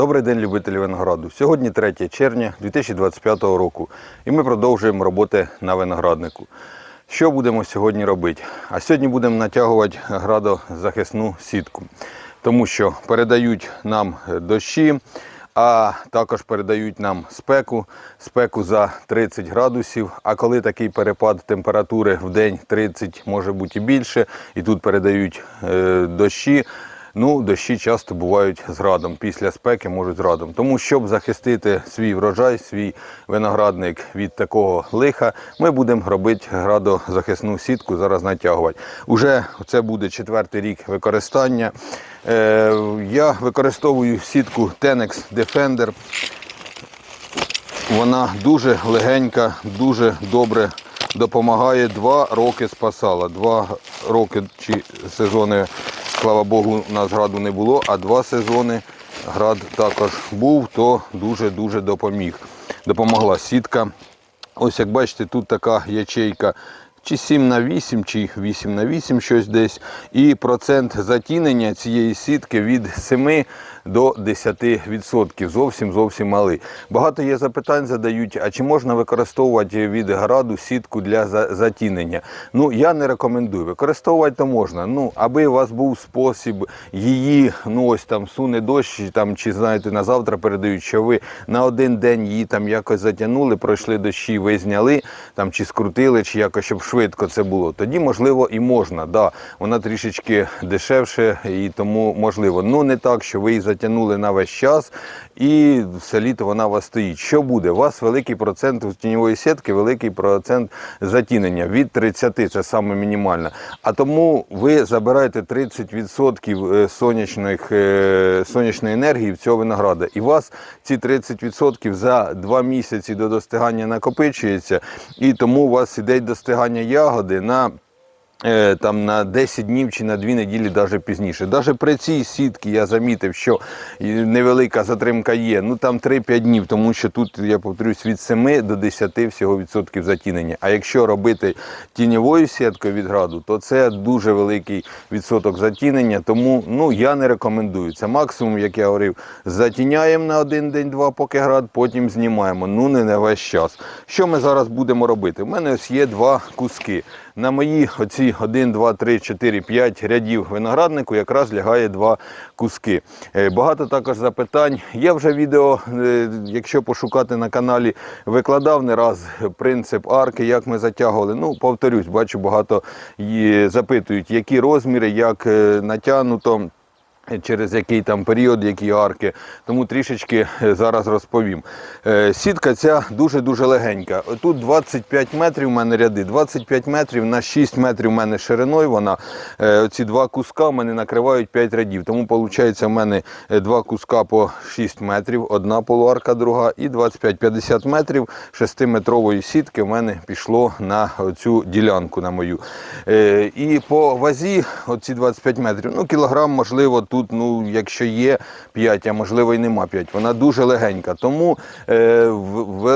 Добрий день, любителі винограду. Сьогодні 3 червня 2025 року і ми продовжуємо роботи на винограднику. Що будемо сьогодні робити? А сьогодні будемо натягувати градозахисну сітку, тому що передають нам дощі, а також передають нам спеку, спеку за 30 градусів. А коли такий перепад температури в день 30, може бути і більше, і тут передають е, дощі. Ну, дощі часто бувають з. Після спеки можуть з градом. Тому, щоб захистити свій врожай, свій виноградник від такого лиха, ми будемо робити градозахисну сітку, зараз натягувати. Уже це буде четвертий рік використання. Е, я використовую сітку Tenex Defender. Вона дуже легенька, дуже добре допомагає. Два роки спасала. Два роки чи сезони, слава Богу, у нас граду не було, а два сезони град також був, то дуже-дуже допоміг. Допомогла сітка. Ось як бачите, тут така ячейка. Чи 7 на 8, чи 8 на 8 щось десь. І процент затінення цієї сітки від 7 до 10%. Зовсім зовсім малий. Багато є запитань задають, а чи можна використовувати від граду сітку для затінення? Ну, я не рекомендую. Використовувати то можна. Ну, аби у вас був спосіб її, ну ось там суне дощ, там, чи знаєте, на завтра передають, що ви на один день її там якось затягнули, пройшли дощі, ви зняли, там, чи скрутили, чи якось, щоб швидко це було. Тоді, можливо, і можна. Да, вона трішечки дешевше і тому можливо. Ну не так, що ви її затягнули на весь час і все літо вона у вас стоїть. Що буде? У вас великий процент у тіньової сітки, великий процент затінення від 30, це саме мінімальне. А тому ви забираєте 30% е, сонячних, е, сонячної енергії в цього винограда. І у вас ці 30% за 2 місяці до достигання накопичується, і тому у вас іде достигання ягоди на там на 10 днів чи на 2 неділі навіть пізніше. Навіть при цій сітці я замітив, що невелика затримка є. Ну там 3-5 днів, тому що тут, я повторюсь, від 7 до 10 всього відсотків затінення. А якщо робити тіньовою сіткою від граду, то це дуже великий відсоток затінення. Тому ну, я не рекомендую. Це максимум, як я говорив, затіняємо на один день-два, поки град, потім знімаємо. Ну не на весь час. Що ми зараз будемо робити? У мене ось є два куски. На мої оці 1, 2, 3, 4, 5 рядів винограднику якраз лягає два куски. Е, Багато також запитань. Я вже відео, е, якщо пошукати на каналі, викладав не раз принцип арки, як ми затягували. Ну, повторюсь, бачу, багато запитують, які розміри, як е, натягнуто через який там період, які арки. Тому трішечки е, зараз розповім. Е, Сітка ця дуже-дуже легенька. Тут 25 метрів у мене ряди, 25 метрів на 6 метрів у мене шириною вона. Е, Ці два куска в мене накривають 5 рядів. Тому виходить, у мене два куска по 6 метрів, одна полуарка, друга і 25-50 метрів 6-метрової сітки в мене пішло на цю ділянку на мою. І по вазі, оці 25 метрів, ну кілограм, можливо, тут, ну, якщо є 5, а можливо і нема 5. Вона дуже легенька. Тому е,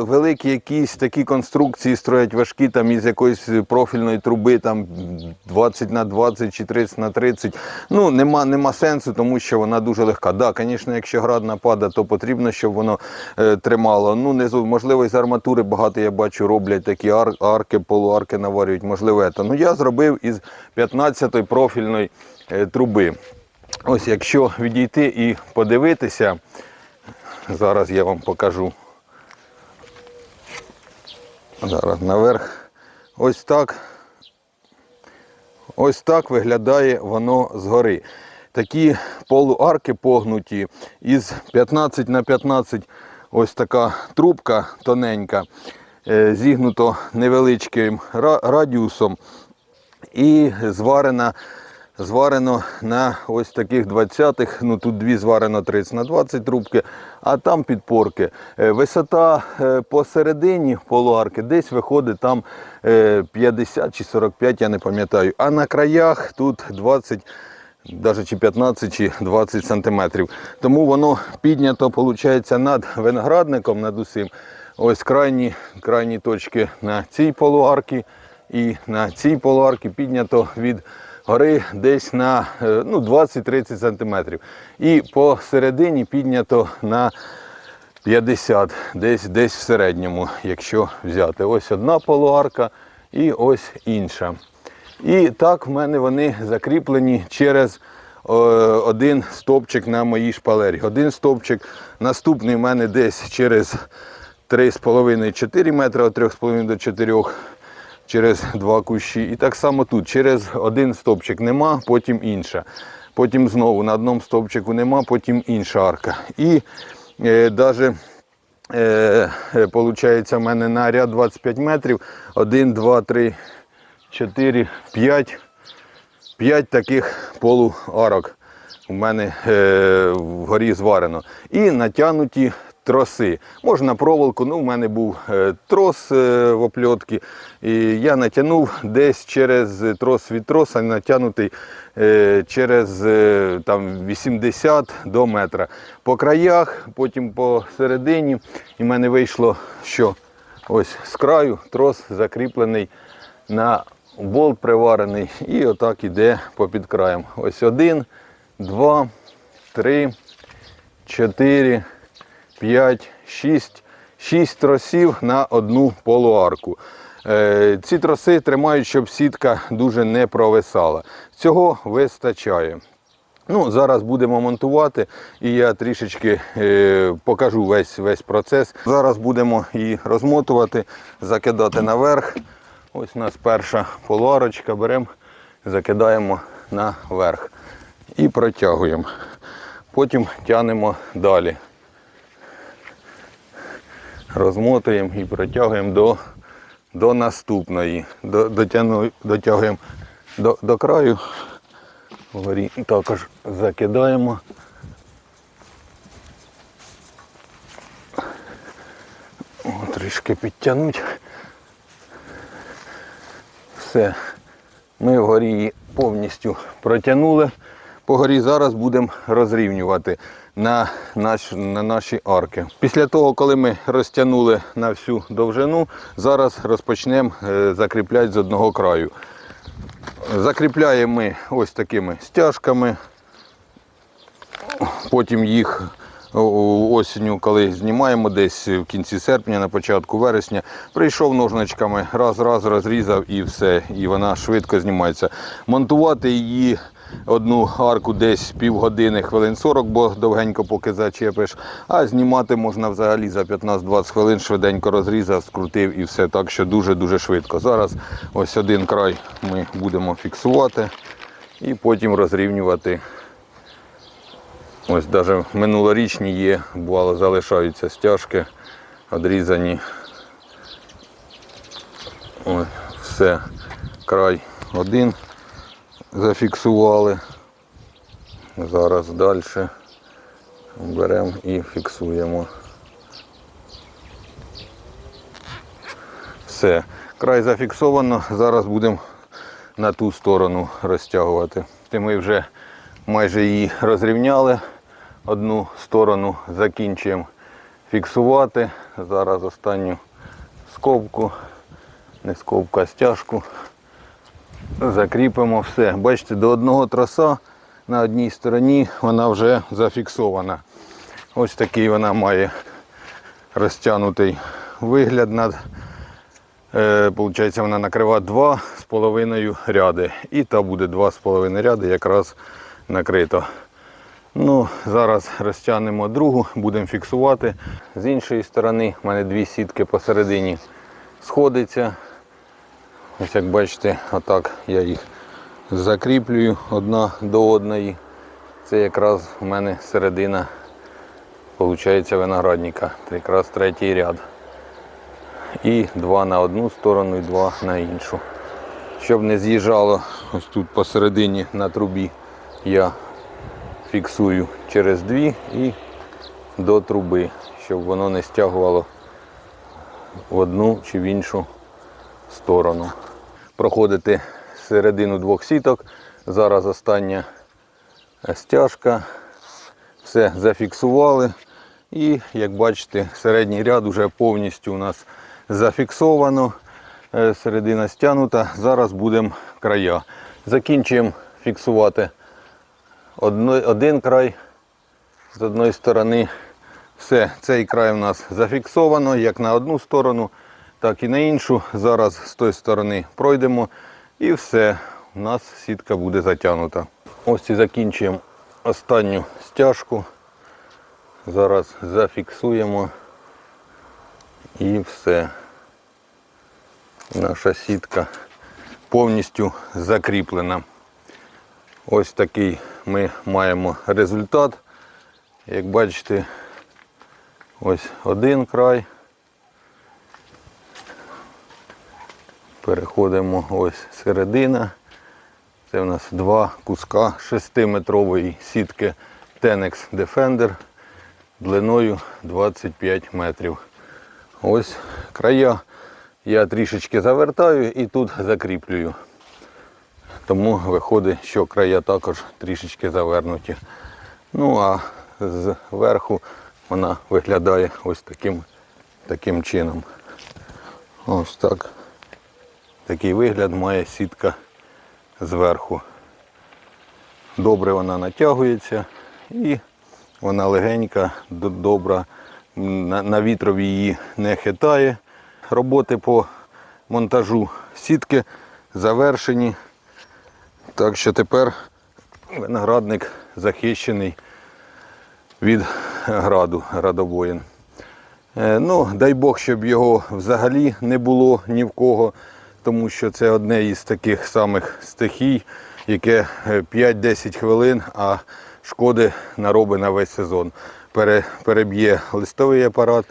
великі якісь такі конструкції строять важкі там із якоїсь профільної труби, там 20 на 20 чи 30 на 30. Ну, нема, нема сенсу, тому що вона дуже легка. Да, звісно, якщо град нападе, то потрібно, щоб воно е, тримало. Ну, не можливо, із арматури багато я бачу, роблять такі ар, арки, полуарки наварюють, можливо, це. Ну, я зробив із 15-ї профільної е, труби. Ось якщо відійти і подивитися, зараз я вам покажу. Зараз наверх. Ось так. Ось так виглядає воно згори. Такі полуарки погнуті із 15 на 15 ось така трубка тоненька, е, зігнуто невеличким радіусом і зварена. Зварено на ось таких 20-х, ну тут дві зварено 30 на 20 трубки, а там підпорки. Е, Висота е, посередині полуарки десь виходить там е, 50 чи 45, я не пам'ятаю. А на краях тут 20 навіть чи 15 чи 20 сантиметрів. Тому воно піднято, виходить, над виноградником, над усім. Ось крайні, крайні точки на цій полуарці і на цій полуарці піднято від гори десь на е, ну, 20-30 см. І посередині піднято на 50, десь, десь в середньому, якщо взяти. Ось одна полуарка і ось інша. І так в мене вони закріплені через е, один стовпчик на моїй шпалері. Один стовпчик, наступний в мене десь через 3,5-4 метри, від 3,5 до 4 через два кущі. І так само тут через один стовпчик нема, потім інша. Потім знову на одному стовпчику нема, потім інша арка. І е, навіть е, е, в мене на ряд 25 метрів. 1, 2, 3, 4, 5. 5 таких полуарок у мене е, вгорі зварено. І натягнуті троси. Можна проволоку, ну в мене був е, трос е, в опльотці. І я натягнув десь через трос від троса, натягнутий е, через там, 80 до метра. По краях, потім по середині. І в мене вийшло, що ось з краю трос закріплений на болт приварений і отак іде попід краєм. Ось один, два, три, чотири, п'ять, шість. Шість тросів на одну полуарку. Е, Ці троси тримають, щоб сітка дуже не провисала. Цього вистачає. Ну, зараз будемо монтувати і я трішечки е, покажу весь, весь процес. Зараз будемо її розмотувати, закидати наверх. Ось у нас перша полуарочка, беремо, закидаємо наверх і протягуємо. Потім тягнемо далі. Розмотуємо і протягуємо до, до наступної. До, дотягну, дотягуємо до, до краю. Вгорі також закидаємо. О, трішки підтягнути. Все. Ми вгорі її повністю протягнули. По горі зараз будемо розрівнювати на, наш, на наші арки. Після того, коли ми розтягнули на всю довжину, зараз розпочнемо е, закріпляти з одного краю. Закріпляємо ми ось такими стяжками. Потім їх осінню, коли знімаємо, десь в кінці серпня, на початку вересня, прийшов ножничками, раз, раз розрізав і все. І вона швидко знімається. Монтувати її одну арку десь півгодини, хвилин 40, бо довгенько поки зачепиш. А знімати можна взагалі за 15-20 хвилин, швиденько розрізав, скрутив і все. Так що дуже-дуже швидко. Зараз ось один край ми будемо фіксувати і потім розрівнювати. Ось навіть минулорічні є, бувало, залишаються стяжки, одрізані. Ось, все, край один зафіксували. Зараз далі беремо і фіксуємо. Все, край зафіксовано, зараз будемо на ту сторону розтягувати. Ми вже майже її розрівняли. Одну сторону закінчуємо фіксувати. Зараз останню скобку, не скобку, а стяжку. Закріпимо все. Бачите, до одного троса на одній стороні вона вже зафіксована. Ось такий вона має розтягнутий вигляд над Е, Получається, вона накрива два з половиною ряди. І та буде два з половиною ряди якраз накрито. Ну, Зараз розтягнемо другу, будемо фіксувати. З іншої сторони в мене дві сітки посередині сходиться. Ось як бачите, отак я їх закріплюю одна до одної. Це якраз у мене середина виходить, виноградника. Це якраз третій ряд і два на одну сторону, і два на іншу. Щоб не з'їжджало ось тут посередині на трубі, я фіксую через дві і до труби, щоб воно не стягувало в одну чи в іншу сторону. Проходити середину двох сіток. Зараз остання стяжка. Все зафіксували. І, як бачите, середній ряд вже повністю у нас зафіксовано. Е, Середина стягнута. Зараз будемо края Закінчуємо фіксувати один край з одної сторони. Все, цей край у нас зафіксовано як на одну сторону, так і на іншу. Зараз з тої сторони пройдемо і все, у нас сітка буде затягнута. Ось і закінчуємо останню стяжку. Зараз зафіксуємо і все. Наша сітка повністю закріплена. Ось такий ми маємо результат. Як бачите, ось один край. Переходимо ось середина. Це у нас два куска 6-метрової сітки Tenex Defender длиною 25 метрів. Ось края я трішечки завертаю і тут закріплюю. Тому виходить, що края також трішечки завернуті. Ну а зверху вона виглядає ось таким, таким чином. Ось так. Такий вигляд має сітка зверху. Добре вона натягується і вона легенька, добра. На, вітрові її не хитає. Роботи по монтажу сітки завершені. Так що тепер виноградник захищений від граду, градобоїн. Е, Ну, дай Бог, щоб його взагалі не було ні в кого, тому що це одне із таких самих стихій, яке е, 5-10 хвилин, а шкоди наробить на весь сезон. Переб'є листовий апарат,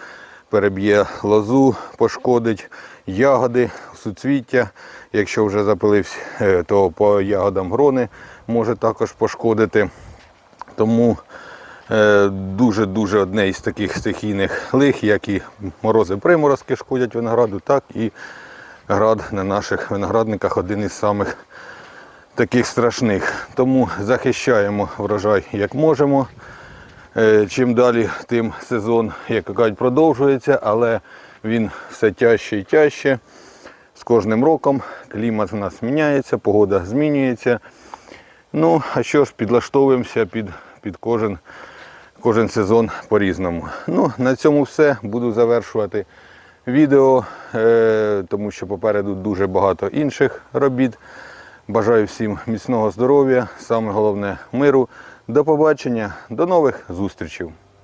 переб'є лозу, пошкодить ягоди, суцвіття. Якщо вже запилився, е, то по ягодам грони може також пошкодити. Тому е, дуже-дуже одне із таких стихійних лих, як і морози приморозки шкодять винограду, так і град на наших виноградниках один із самих таких страшних. Тому захищаємо врожай як можемо. Е, Чим далі, тим сезон, як кажуть, продовжується, але він все тяжче і тяжче. З кожним роком клімат у нас міняється, погода змінюється. Ну, а що ж, підлаштовуємося під, під кожен, кожен сезон по-різному. Ну, на цьому все. Буду завершувати відео, е, тому що попереду дуже багато інших робіт. Бажаю всім міцного здоров'я, саме головне миру. До побачення, до нових зустрічей.